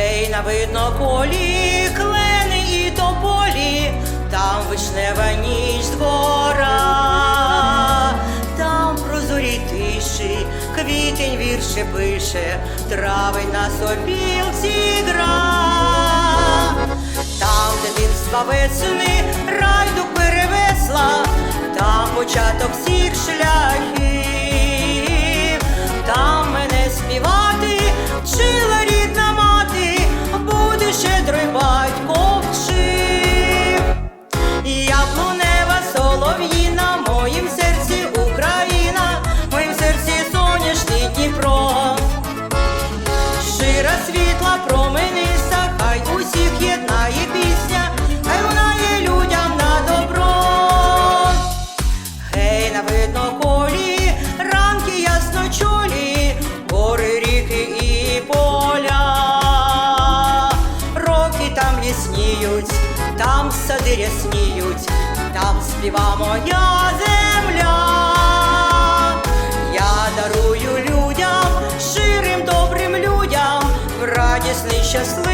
Рейна видно полі, клени і тополі, там вишнева ніч двора, там прозорій тиші, квітень вірше пише, трави на собі гра, там, де він дитинства весни. не видно колі, ранки ясночолі, гори, ріки і поля, роки там ясніють, там сади рясніють, там співа моя земля. Я дарую людям, ширим добрим людям, радісний щасливий.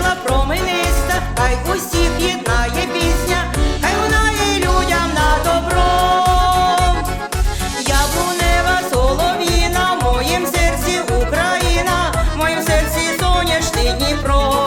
світла промениста, хай усіх єднає пісня, хай лунає людям на добро. Яблунева соловіна, в моїм серці Україна, в моїм серці сонячний Дніпро.